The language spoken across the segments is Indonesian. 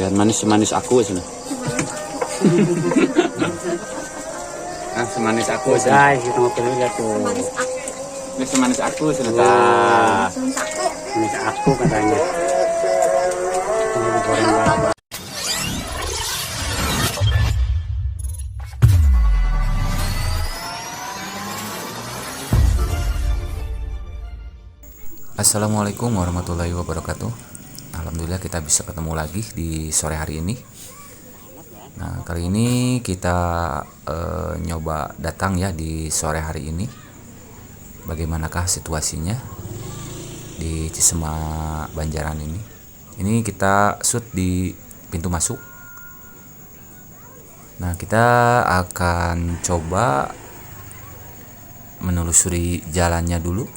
Lihat manis-manis aku sana. ah, semanis aku sana. Guys, kita mau pilih lihat tuh. Ini semanis aku sana. Tah. Ini aku katanya. Assalamualaikum warahmatullahi wabarakatuh. Alhamdulillah kita bisa ketemu lagi di sore hari ini. Nah kali ini kita eh, nyoba datang ya di sore hari ini. Bagaimanakah situasinya di Cisema Banjaran ini? Ini kita shoot di pintu masuk. Nah kita akan coba menelusuri jalannya dulu.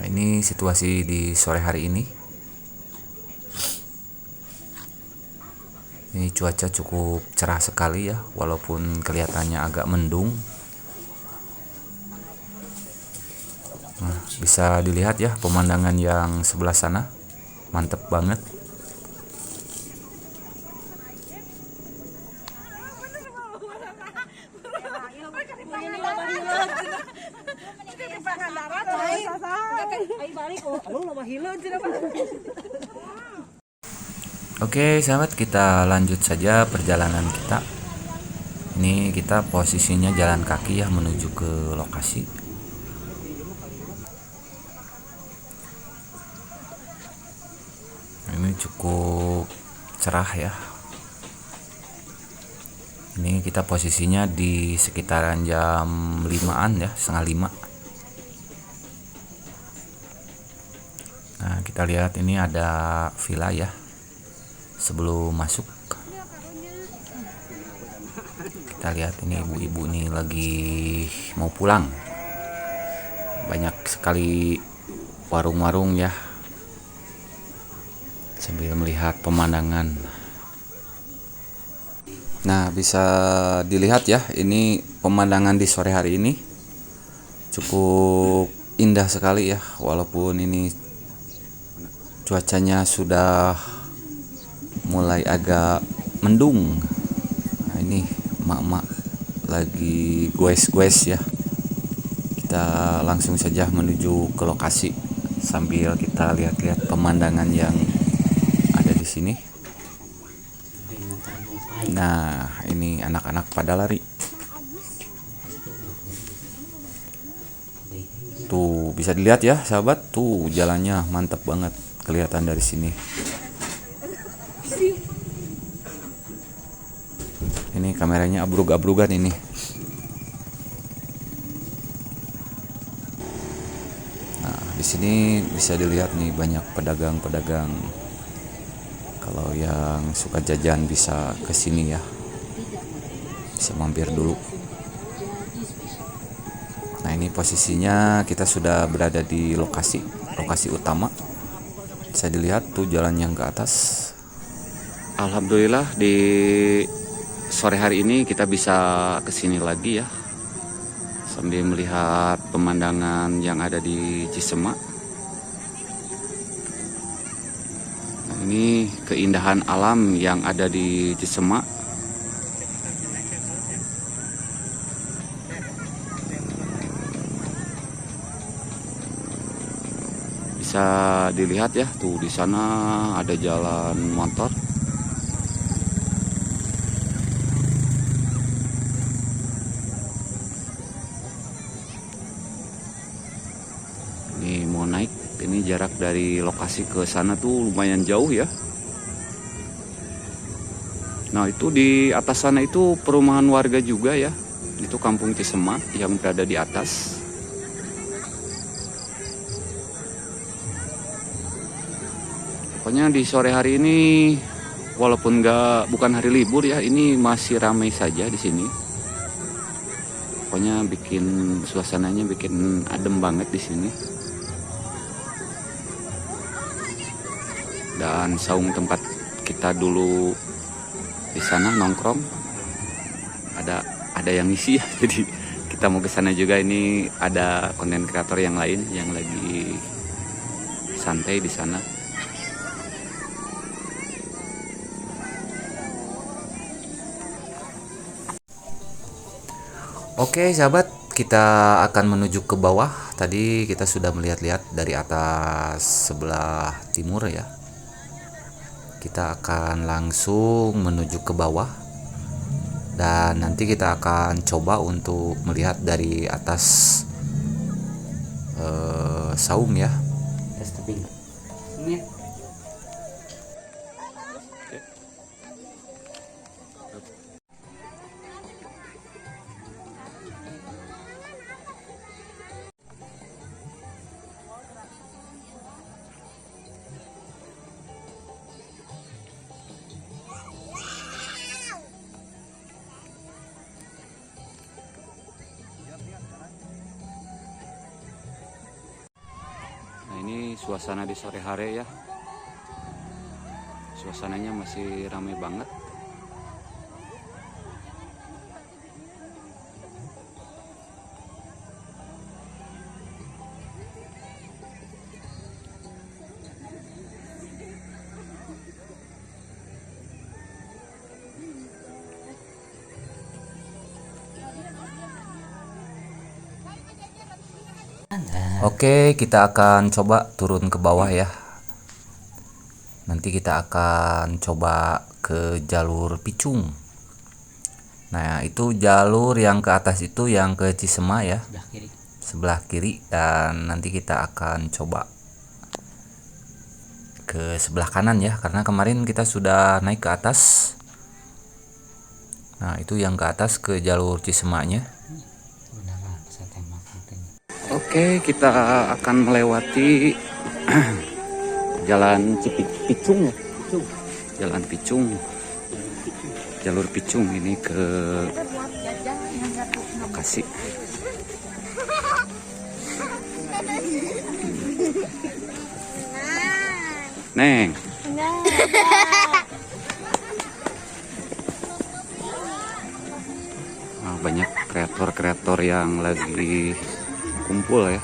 Nah, ini situasi di sore hari ini. Ini cuaca cukup cerah sekali ya, walaupun kelihatannya agak mendung. Nah, bisa dilihat ya pemandangan yang sebelah sana. Mantep banget. Oke, sahabat, kita lanjut saja perjalanan kita. Ini kita posisinya jalan kaki ya menuju ke lokasi. Ini cukup cerah ya. Ini kita posisinya di sekitaran jam 5-an ya, setengah lima. Nah, kita lihat ini ada villa ya sebelum masuk. Kita lihat ini ibu-ibu nih lagi mau pulang. Banyak sekali warung-warung ya. Sambil melihat pemandangan. Nah bisa dilihat ya ini pemandangan di sore hari ini cukup indah sekali ya walaupun ini cuacanya sudah mulai agak mendung. Nah ini mak-mak lagi goes-goes ya. Kita langsung saja menuju ke lokasi sambil kita lihat-lihat pemandangan yang ada di sini. Nah ini anak-anak pada lari. Tuh bisa dilihat ya sahabat? Tuh jalannya mantap banget. Kelihatan dari sini ini kameranya abrug-abrugan ini. Nah di sini bisa dilihat nih banyak pedagang-pedagang. Kalau yang suka jajan bisa ke sini ya. Bisa mampir dulu. Nah ini posisinya kita sudah berada di lokasi lokasi utama. Bisa dilihat tuh jalan yang ke atas Alhamdulillah di sore hari ini kita bisa ke sini lagi ya sambil melihat pemandangan yang ada di Cisema. Nah, ini keindahan alam yang ada di Cisema. Bisa dilihat ya tuh di sana ada jalan motor. Ini mau naik, ini jarak dari lokasi ke sana tuh lumayan jauh ya. Nah itu di atas sana itu perumahan warga juga ya. Itu kampung Cisema yang berada di atas. Pokoknya di sore hari ini walaupun nggak bukan hari libur ya, ini masih ramai saja di sini. Pokoknya bikin suasananya bikin adem banget di sini. dan saung tempat kita dulu di sana nongkrong ada ada yang isi ya. Jadi kita mau ke sana juga. Ini ada konten kreator yang lain yang lagi santai di sana. Oke sahabat kita akan menuju ke bawah. Tadi kita sudah melihat-lihat dari atas sebelah timur ya. Kita akan langsung menuju ke bawah. Dan nanti kita akan coba untuk melihat dari atas eh, saung ya. Suasana di sore hari ya. Suasananya masih ramai banget. Oke, kita akan coba turun ke bawah ya. Nanti kita akan coba ke jalur Picung. Nah, itu jalur yang ke atas itu yang ke Cisema ya, sebelah kiri sebelah kiri dan nanti kita akan coba ke sebelah kanan ya, karena kemarin kita sudah naik ke atas. Nah, itu yang ke atas ke jalur Cisemanya. udah lah saya tembak nanti Oke, kita akan melewati jalan Cipi Picung ya. Jalan Picung. Jalur Picung ini ke lokasi. Neng, Nah, banyak kreator-kreator yang lagi kumpul ya.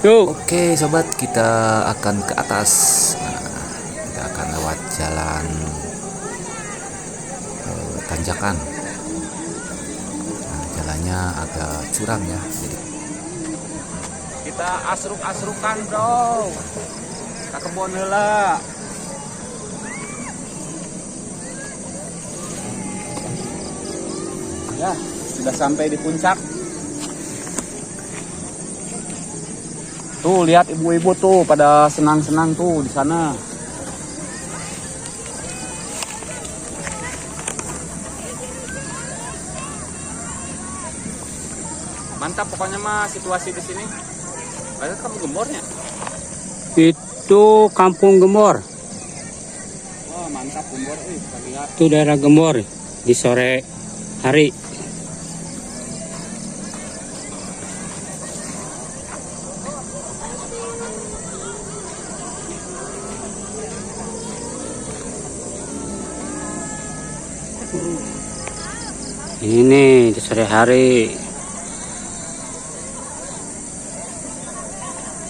Yuk Oke, sobat, kita akan ke atas. Nah, kita akan lewat jalan eh, tanjakan. Nah, jalannya agak curam ya. Jadi kita asruk-asrukan, Bro. Ke kebun heula. Ya, sudah sampai di puncak. Tuh lihat ibu-ibu tuh pada senang-senang tuh di sana. Mantap pokoknya mah situasi di sini. Ada kamu gembornya. itu kampung Gembor Wah mantap gembor, eh kita lihat. itu daerah Gembor di sore hari ini di sore hari.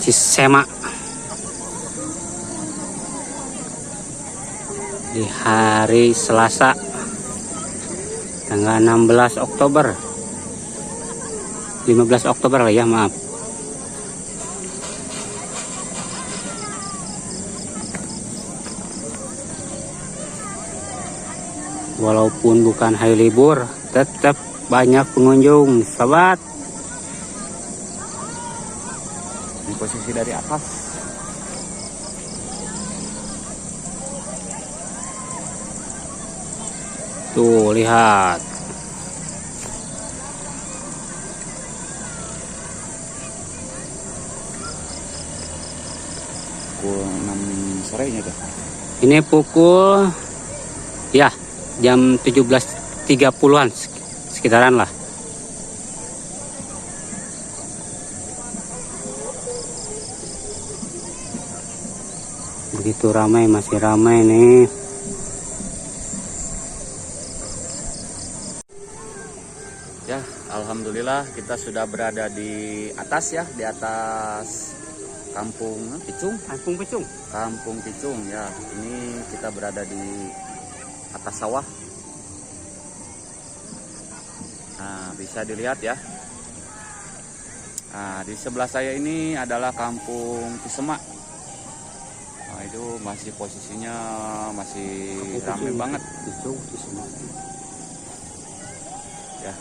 Cisema di hari Selasa tanggal 16 Oktober. 15 Oktober lah ya maaf. Walaupun bukan hari libur tetap banyak pengunjung sobat Ini posisi dari atas. tuh lihat Pukul 6 sorenya tuh. ini pukul ya jam 17 30-an sek- sekitaran lah. Begitu ramai, masih ramai nih. Ya, alhamdulillah kita sudah berada di atas ya, di atas kampung eh, Picung, Kampung Pecung. kampung Picung ya. Ini kita berada di atas sawah. Nah, bisa dilihat ya. Nah, di sebelah saya ini adalah kampung Cisemak. Nah, itu masih posisinya masih ramai banget. Pecung, Cisemak. ya.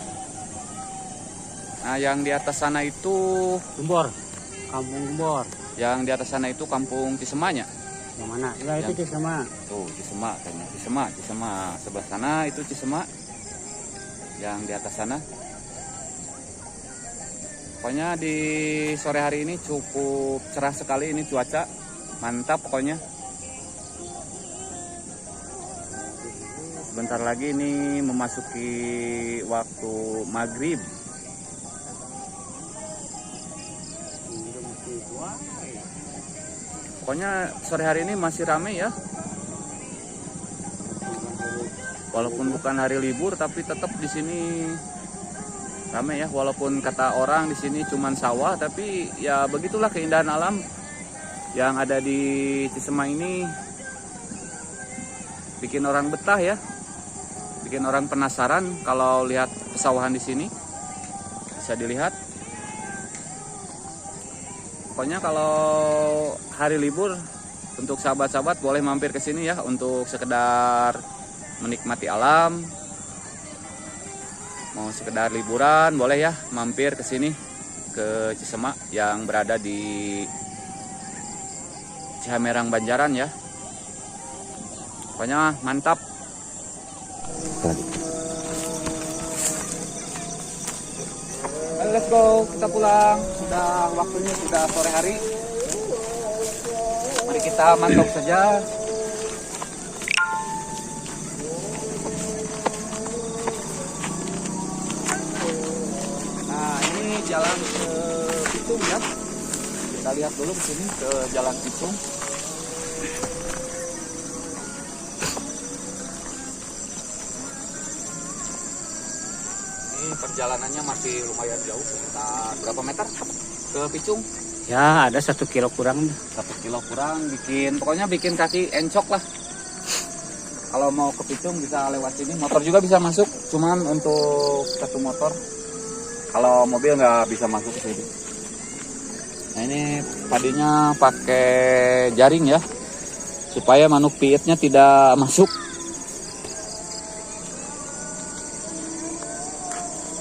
Nah, yang di atas sana itu Gembor. Kampung Gembor. yang di atas sana itu kampung Cisemaknya. Yang mana? Ya itu Cisemak. Tuh, Cisemak kayaknya. Cisemak, Cisemak. Sebelah sana itu Cisemak. Yang di atas sana. Pokoknya di sore hari ini cukup cerah sekali ini cuaca. Mantap pokoknya. Sebentar lagi ini memasuki waktu maghrib. Pokoknya sore hari ini masih rame ya. Walaupun bukan hari libur tapi tetap di sini rame ya. Walaupun kata orang di sini cuman sawah tapi ya begitulah keindahan alam yang ada di Cisema ini bikin orang betah ya. Bikin orang penasaran kalau lihat pesawahan di sini. Bisa dilihat Pokoknya kalau hari libur untuk sahabat-sahabat boleh mampir ke sini ya untuk sekedar menikmati alam. Mau sekedar liburan boleh ya mampir ke sini ke Cisemak yang berada di Cihamerang Banjaran ya. Pokoknya mantap. Let's go, kita pulang. Sudah waktunya sudah sore hari. Mari kita mantap saja. Jalan ke Pitung ya. Kita lihat dulu ke sini ke jalan Pitung. Ini perjalanannya masih lumayan jauh, sekitar berapa meter ke Picung? Ya ada satu kilo kurang. Satu kilo kurang, bikin pokoknya bikin kaki encok lah. Kalau mau ke Picung bisa lewat sini, motor juga bisa masuk, cuman untuk satu motor. Kalau mobil nggak bisa masuk ke sini. Nah ini padinya pakai jaring ya, supaya manuk piitnya tidak masuk.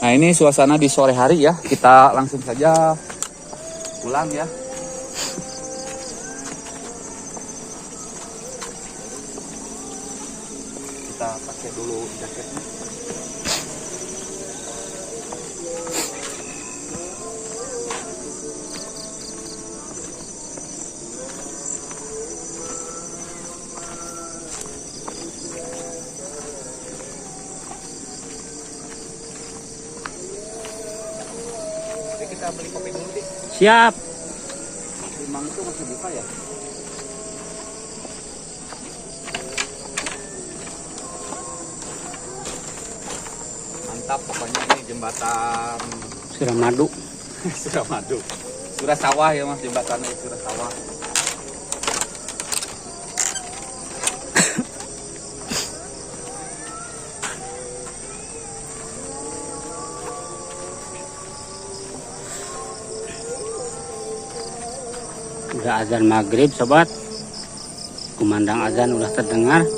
Nah ini suasana di sore hari ya. Kita langsung saja pulang ya. Kita pakai dulu jaketnya. Kita beli kopi dulu deh. Siap. Limang itu masih buka ya? Mantap pokoknya ini jembatan Suramadu. Suramadu. Surah sawah ya mas jembatannya Surah Udah azan maghrib sobat. Kumandang azan udah terdengar.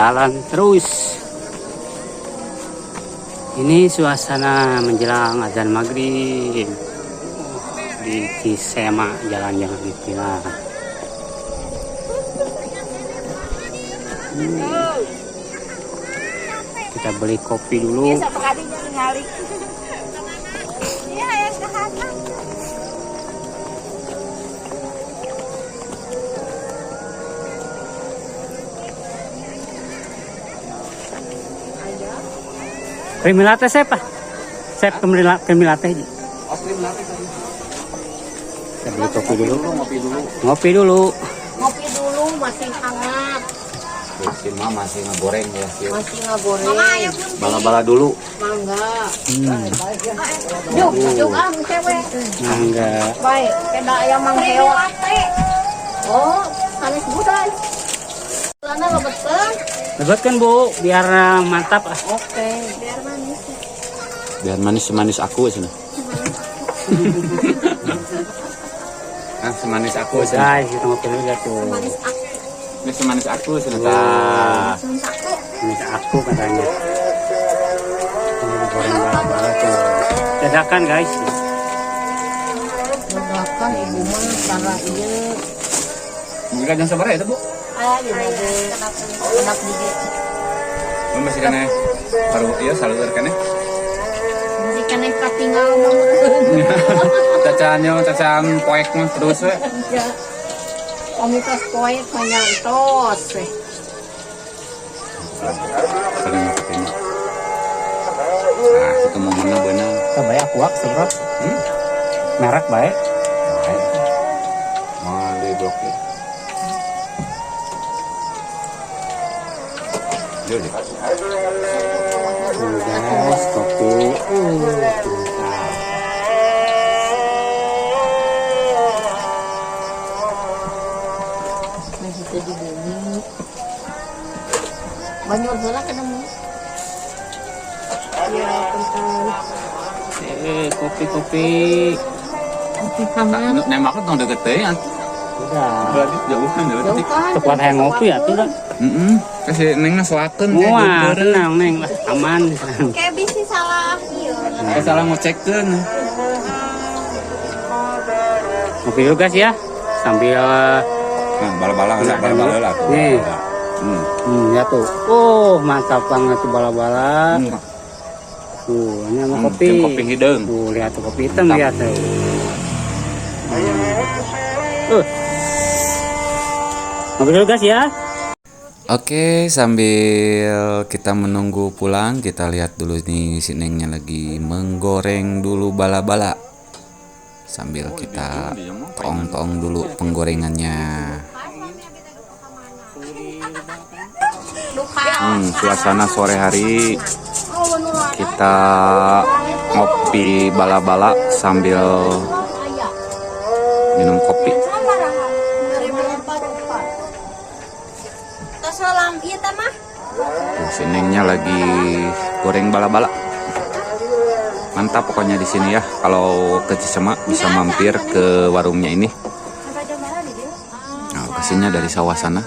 Jalan terus. Ini suasana menjelang azan maghrib. Di Cisema jalan-jalan di Pilar Hmm. kita beli kopi dulu Kali nyali. Yang ke kanan. Krimi latte siapa? Sep krimi la- krimi latte. Oke, melatih tadi. Kita beli kopi dulu. Dulu ngopi dulu. Ngopi dulu. Ngopi dulu masih hangat, Si mah masih ngegoreng ya. Si masih nggak goreng. Mama ayo pun bala-bala dulu. mangga. Hmm. Yuk, yuk ah cewek. Mangga. Baik, kena ayam mangkeo. Oh, sanes budal. Lana lebetan. Lebetkan bu, biar uh, mantap. ah. Oke, biar manis. Biar manis-manis aku sini. Nah, semanis aku sini. Guys, kita ngopi dulu ya tuh. Manis aku. Ini semanis aku sini. Satu. Ini aku katanya. Ini tuh. Dadakan guys. Ledakan ibu mah cara iya. Mungkin jangan sabar ya Bu. Ah, di lagi. Enak gigi. Lu masih kena baru iya salur kene. Masih kena katinggal mama. Cacannya cacan poek mah terus. Ya. Komitas poek hanya tos. Paling ini. Nah, itu momennya benar. Kebaik aku ak semprot. Hmm? Merek baik. Mau di blokir. Jadi, Tuh guys, kopi. Uh, mantap. Masih jadi bumi. Banyak bola kena mu. Ya, tentang Eh, kopi-kopi. kopi hangat. nembak tuh deket teh ya. Udah. Berarti jauh kan Jauh berarti. kan? Tepat yang ngopi ya tuh. Heeh. Kasih neng ngasuakeun teh Wah, tenang neng lah, aman. Kayak bisi salah. Iya. Kayak salah ngecekkeun. Ngopi dulu guys ya, sambil Nah, bala-bala enggak bala-bala lah. tuh. Nih. Hmm. hmm, ya tuh. Oh, mantap banget tuh bala-bala. Hmm. Tuh, ini sama Hmm, kopi. kopi hidung. Tuh, lihat tuh kopi hitam lihat tuh. Uh. Ngopi dulu guys ya. Oke, sambil kita menunggu pulang, kita lihat dulu nih si Nengnya lagi menggoreng dulu bala-bala. Sambil kita tong-tong dulu penggorengannya. Hmm, suasana sore hari kita ngopi bala-bala sambil minum kopi. Tuh, si Nengnya lagi goreng bala-bala. Mantap pokoknya di sini ya. Kalau ke Cisema bisa mampir ke warungnya ini. Nah, lokasinya dari sawah sana.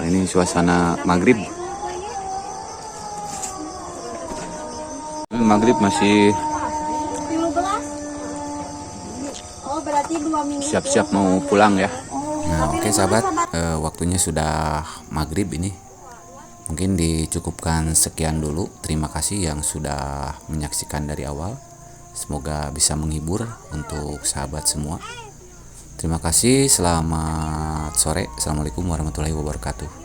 Nah, ini suasana maghrib. Maghrib masih 15. Berarti dua minggu. siap-siap mau pulang ya. Nah, oke sahabat, Eh, waktunya sudah maghrib ini. Mungkin dicukupkan sekian dulu. Terima kasih yang sudah menyaksikan dari awal. Semoga bisa menghibur untuk sahabat semua. Terima kasih. Selamat sore. Assalamualaikum warahmatullahi wabarakatuh.